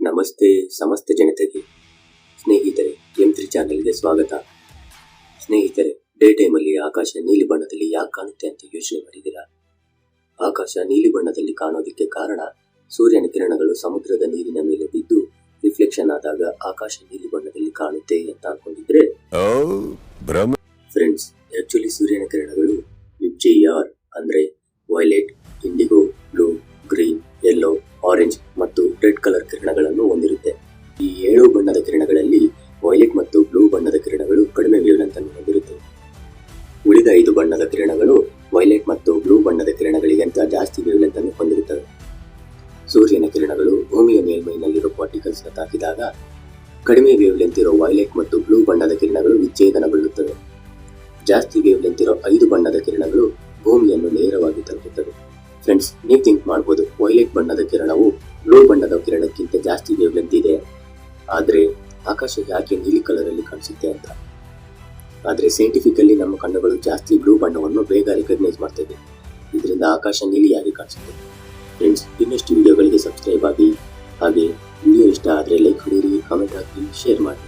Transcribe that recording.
ನಮಸ್ತೆ ಸಮಸ್ತ ಜನತೆಗೆ ಸ್ನೇಹಿತರೆ ಎಂ ತ್ರಿ ಚಾನೆಲ್ಗೆ ಸ್ವಾಗತ. ಸ್ನೇಹಿತರೆ ಡೇ ಟೈಮಲ್ಲಿ ಆಕಾಶ ನೀಲಿ ಬಣ್ಣದಲ್ಲಿ ಯಾಕೆ ಕಾಣುತ್ತೆ ಅಂತ ಯೋಚನೆ ಮಾಡಿದ್ದೀರಾ? ಆಕಾಶ ನೀಲಿ ಬಣ್ಣದಲ್ಲಿ ಕಾಣೋದಕ್ಕೆ ಕಾರಣ ಸೂರ್ಯನ ಕಿರಣಗಳು ಸಮುದ್ರದ ನೀರಿನ ಮೇಲೆ ಬಿದ್ದು ರಿಫ್ಲೆಕ್ಷನ್ ಆದಾಗ ಆಕಾಶ ನೀಲಿ ಬಣ್ಣದಲ್ಲಿ ಕಾಣುತ್ತೆ ಅಂತ ಅನ್ಕೊಂಡಿದ್ರೆ? ಫ್ರೆಂಡ್ಸ್ ಆಕ್ಚುಲಿ ಸೂರ್ಯನ ಕಿರಣಗಳು ಜಿ ಆರ್ ಅಂದ್ರೆ ವೈಲೆಟ್ ರೆಡ್ ಕಲರ್ ಕಿರಣಗಳನ್ನು ಹೊಂದಿರುತ್ತೆ. ಈ ಏಳು ಬಣ್ಣದ ಕಿರಣಗಳಲ್ಲಿ ವೈಲೆಟ್ ಮತ್ತು ಬ್ಲೂ ಬಣ್ಣದ ಕಿರಣಗಳು ಕಡಿಮೆ ವೇವ್ಲೆಂತ್ ಅನ್ನು ಹೊಂದಿರುತ್ತವೆ ಉಳಿದ ಐದು ಬಣ್ಣದ ಕಿರಣಗಳು ವೈಲೆಟ್ ಮತ್ತು ಬ್ಲೂ ಬಣ್ಣದ ಕಿರಣಗಳಿಗಿಂತ ಜಾಸ್ತಿ ವೇವ್ಲೆಂತ್ ಅನ್ನು ಹೊಂದಿರುತ್ತವೆ. ಸೂರ್ಯನ ಕಿರಣಗಳು ಭೂಮಿಯ ಮೇಲ್ಮೈನಲ್ಲಿರುವ ಪಾರ್ಟಿಕಲ್ಸ್ ತಾಕಿದಾಗ ಕಡಿಮೆ ವೇವ್ಲೆಂತ್ ಇರೋ ವೈಲೆಟ್ ಮತ್ತು ಬ್ಲೂ ಬಣ್ಣದ ಕಿರಣಗಳು ವಿಚ್ಛೇದನಗೊಳ್ಳುತ್ತವೆ. ಜಾಸ್ತಿ ವೇವ್ಲೆಂತ್ ಇರೋ ಐದು ಬಣ್ಣದ ಕಿರಣಗಳು ಭೂಮಿಯನ್ನು ನೇರವಾಗಿ ತಲುಪುತ್ತವೆ. ಫ್ರೆಂಡ್ಸ್ ನೀವು ಥಿಂಕ್ ಮಾಡ್ಬೋದು ವೈಲೆಟ್ ಬಣ್ಣದ ಕಿರಣವು ಬ್ಲೂ ಬಣ್ಣದ ಕಿರಣಕ್ಕಿಂತ ಜಾಸ್ತಿ ವೇವ್ಲೆಂತ್ ಇದೆ. ಆದ್ರೆ ಆಕಾಶ ಯಾಕೆ ನೀಲಿ ಕಲರಲ್ಲಿ ಕಾಣಿಸುತ್ತೆ ಅಂತ. ಆದ್ರೆ ಸೈಂಟಿಫಿಕಲ್ಲಿ ನಮ್ಮ ಕಣ್ಣುಗಳು ಜಾಸ್ತಿ ಬ್ಲೂ ಬಣ್ಣವನ್ನು ಬೇಗ ರೆಕಗ್ನೈಸ್ ಮಾಡ್ತೇವೆ. ಇದರಿಂದ ಆಕಾಶ ನೀಲಿಯಾಗಿ ಕಾಣಿಸುತ್ತೆ. ಫ್ರೆಂಡ್ಸ್ ಇನ್ನಷ್ಟು ವಿಡಿಯೋಗಳಿಗೆ ಸಬ್ಸ್ಕ್ರೈಬ್ ಆಗಿ, ಹಾಗೆ ವಿಡಿಯೋ ಇಷ್ಟ ಆದರೆ ಲೈಕ್ ಹೊಡೀರಿ ಕಾಮೆಂಟ್ ಹಾಕಿ ಶೇರ್ ಮಾಡಿ.